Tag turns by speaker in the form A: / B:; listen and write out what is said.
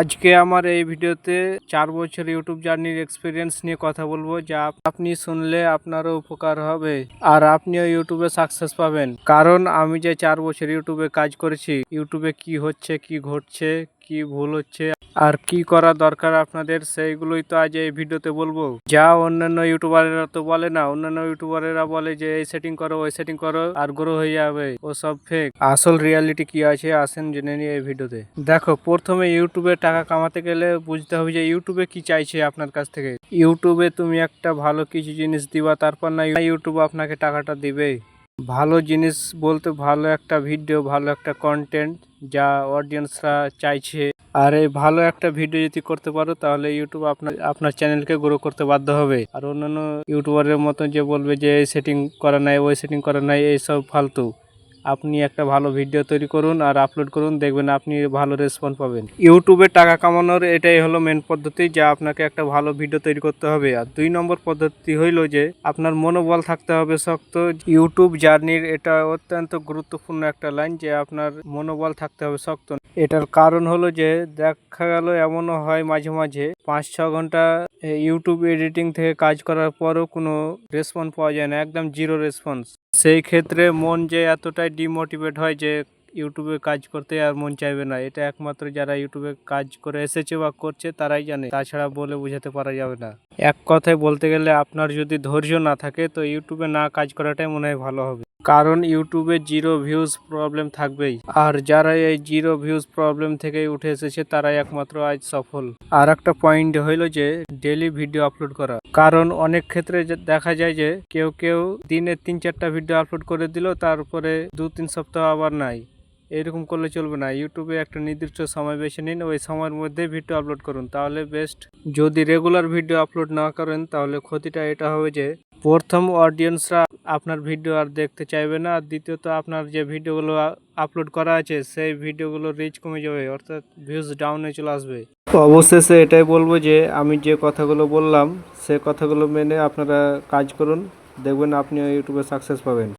A: আজকে আমার এই ভিডিওতে চার বছর ইউটিউব জার্নির এক্সপিরিয়েন্স নিয়ে কথা বলব, যা আপনি শুনলে আপনারও উপকার হবে আর আপনিও ইউটিউবে সাকসেস পাবেন। কারণ আমি যে চার বছর ইউটিউবে কাজ করেছি, ইউটিউবে কি হচ্ছে, কি ঘটছে কি ভুল হচ্ছে আর কি করা দরকার আপনাদের, সেইগুলোই তো আজ এই ভিডিওতে বলব। যা অন্যান্য ইউটিউবারেরা তো বলে না, অন্যান্য ইউটিউবারেরা বলে যে, এই সেটিং করো, ওই সেটিং করো, আর গ্রো হয়ে যাবে, ও সব ফেক আসল রিয়ালিটি কি আছে, আসেন জেনে নিয়ে এই ভিডিওতে। দেখো, প্রথমে ইউটিউবে টাকা কামাতে গেলে বুঝতে হবে যে, ইউটিউবে কি চাইছে আপনার কাছ থেকে। ইউটিউবে তুমি একটা ভালো কিছু জিনিস দিবা, তারপর না ইউটিউব আপনাকে টাকাটা দিবে ভালো জিনিস বলতে ভালো একটা ভিডিও ভালো একটা কন্টেন্ট যা অডিয়েন্সরা চাইছে। আর এই ভালো একটা ভিডিও যদি করতে পারো, তাহলে ইউটিউব আপনার আপনার চ্যানেলকে গ্রো করতে বাধ্য হবে। আর অন্যান্য ইউটিউবারের মতো যে বলবে যে, এই সেটিং করা নাই, ওই সেটিং করা নাই এইসব ফালতু। আপনি একটা ভালো ভিডিও তৈরি করুন আর আপলোড করুন, দেখবেন আপনি ভালো রেসপন্স পাবেন। ইউটিউবে টাকা কামানোর এটাই হলো মেন পদ্ধতি যা আপনাকে একটা ভালো ভিডিও তৈরি করতে হবে। আর দুই নম্বর পদ্ধতি হইল যে, আপনার মনোবল থাকতে হবে শক্ত। ইউটিউব জার্নির এটা অত্যন্ত গুরুত্বপূর্ণ একটা লাইন যে আপনার মনোবল থাকতে হবে শক্ত। এটার কারণ হলো যে, দেখা গেল এমনও হয় মাঝে মাঝে, পাঁচ ছ ঘণ্টা ইউটিউব এডিটিং থেকে কাজ করার পরও কোনো রেসপন্স পাওয়া যায় না, একদম জিরো রেসপন্স সেই ক্ষেত্রে মন যে এতটাই ডিমোটিভেট হয় যে ইউটিউবে কাজ করতে আর মন চাইবে না। এটা একমাত্র যারা ইউটিউবে কাজ করে এসেছে বা করছে তারাই জানে, তাছাড়া বলে বোঝাতে পারা যাবে না। এক কথায় বলতে গেলে আপনার যদি ধৈর্য না থাকে তো ইউটিউবে না কাজ করাটাই মনে হয় ভালো হবে। কারণ ইউটিউবে জিরো ভিউজ প্রবলেম থাকবেই। আর যারা এই জিরো ভিউজ প্রবলেম থেকে উঠে এসেছে, তারাই একমাত্র আজ সফল। আর একটা পয়েন্ট হইল যে ডেলি ভিডিও আপলোড করা। কারণ অনেক ক্ষেত্রে দেখা যায় যে, কেউ কেউ দিনে তিন চারটা ভিডিও আপলোড করে দিল তারপরে দু তিন সপ্তাহ আবার নাই। এরকম করলে চলবে না। ইউটিউবে একটা নির্দিষ্ট সময় বেছে নিন, ওই সময়ের মধ্যে ভিডিও আপলোড করুন। তাহলে বেস্ট। যদি রেগুলার ভিডিও আপলোড না করেন, তাহলে ক্ষতিটা এটা হবে যে, প্রথম অডিয়েন্সরা আপনার ভিডিও আর দেখতে চাইবে না। আর দ্বিতীয়ত, আপনার যে ভিডিওগুলো আপলোড করা আছে, সেই ভিডিওগুলো রিচ কমে যাবে, অর্থাৎ ভিউজ ডাউনে চলে আসবে। তো অবশেষে এটাই বলব যে, আমি যে কথাগুলো বললাম, সে কথাগুলো মেনে আপনারা কাজ করুন। দেখবেন আপনি ইউটিউবে সাকসেস পাবেন।